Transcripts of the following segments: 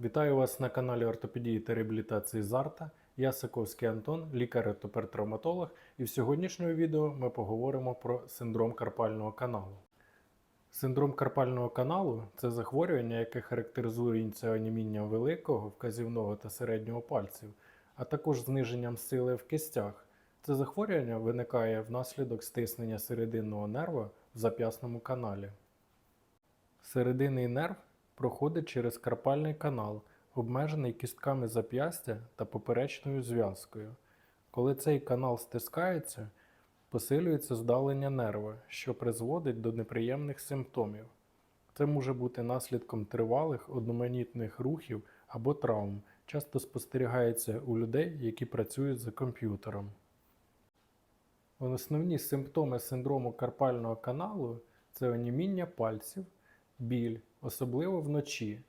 Вітаю вас на каналі ортопедії та реабілітації Зарта. Я Саковський Антон, лікар-ортопед-травматолог, і в сьогоднішньому відео ми поговоримо про синдром карпального каналу. Синдром карпального каналу це захворювання, яке характеризується онімінням великого, вказівного та середнього пальців, а також зниженням сили в кистях. Це захворювання виникає внаслідок стиснення серединного нерва в зап'ясному каналі. Серединний нерв проходить через карпальний канал, обмежений кістками зап'ястя та поперечною зв'язкою. Коли цей канал стискається, посилюється здалення нерва, що призводить до неприємних симптомів. Це може бути наслідком тривалих одноманітних рухів або травм, часто спостерігається у людей, які працюють за комп'ютером. Основні симптоми синдрому карпального каналу це оніміння пальців, біль, особливо вночі,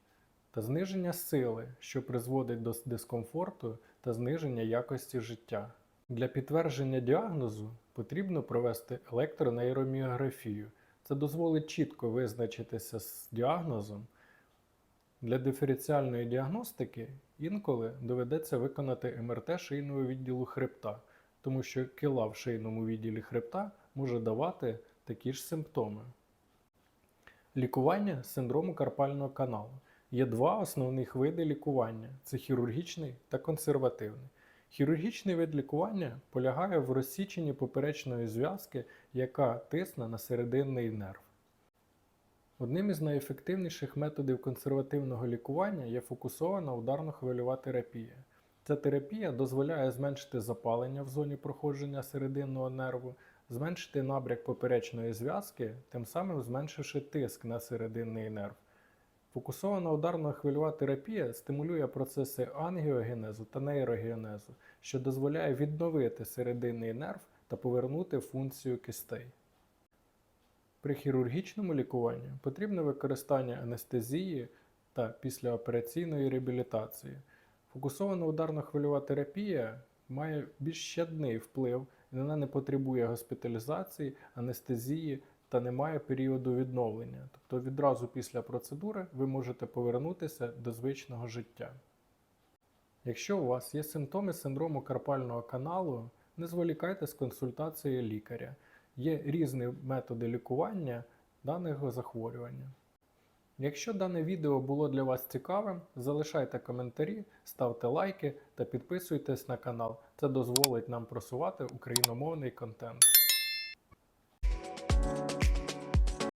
та зниження сили, що призводить до дискомфорту та зниження якості життя. Для підтвердження діагнозу потрібно провести електронейроміографію. Це дозволить чітко визначитися з діагнозом. Для диференціальної діагностики інколи доведеться виконати МРТ шийного відділу хребта, тому що кила в шийному відділі хребта може давати такі ж симптоми. Лікування синдрому карпального каналу. Є два основних види лікування: це хірургічний та консервативний. Хірургічний вид лікування полягає в розсіченні поперечної зв'язки, яка тисне на серединний нерв. Одним із найефективніших методів консервативного лікування є фокусована ударно-хвильова терапія. Ця терапія дозволяє зменшити запалення в зоні проходження серединного нерву, зменшити набряк поперечної зв'язки, тим самим зменшивши тиск на серединний нерв. Фокусована ударно-хвильова терапія стимулює процеси ангіогенезу та нейрогенезу, що дозволяє відновити серединний нерв та повернути функцію кистей. При хірургічному лікуванні потрібне використання анестезії та післяопераційної реабілітації. Фокусована ударно-хвильова терапія має більш щадний вплив, вона не потребує госпіталізації, анестезії та не має періоду відновлення. Тобто відразу після процедури ви можете повернутися до звичного життя. Якщо у вас є симптоми синдрому карпального каналу, не зволікайте з консультацією лікаря. Є різні методи лікування даного захворювання. Якщо дане відео було для вас цікавим, залишайте коментарі, ставте лайки та підписуйтесь на канал. Це дозволить нам просувати україномовний контент.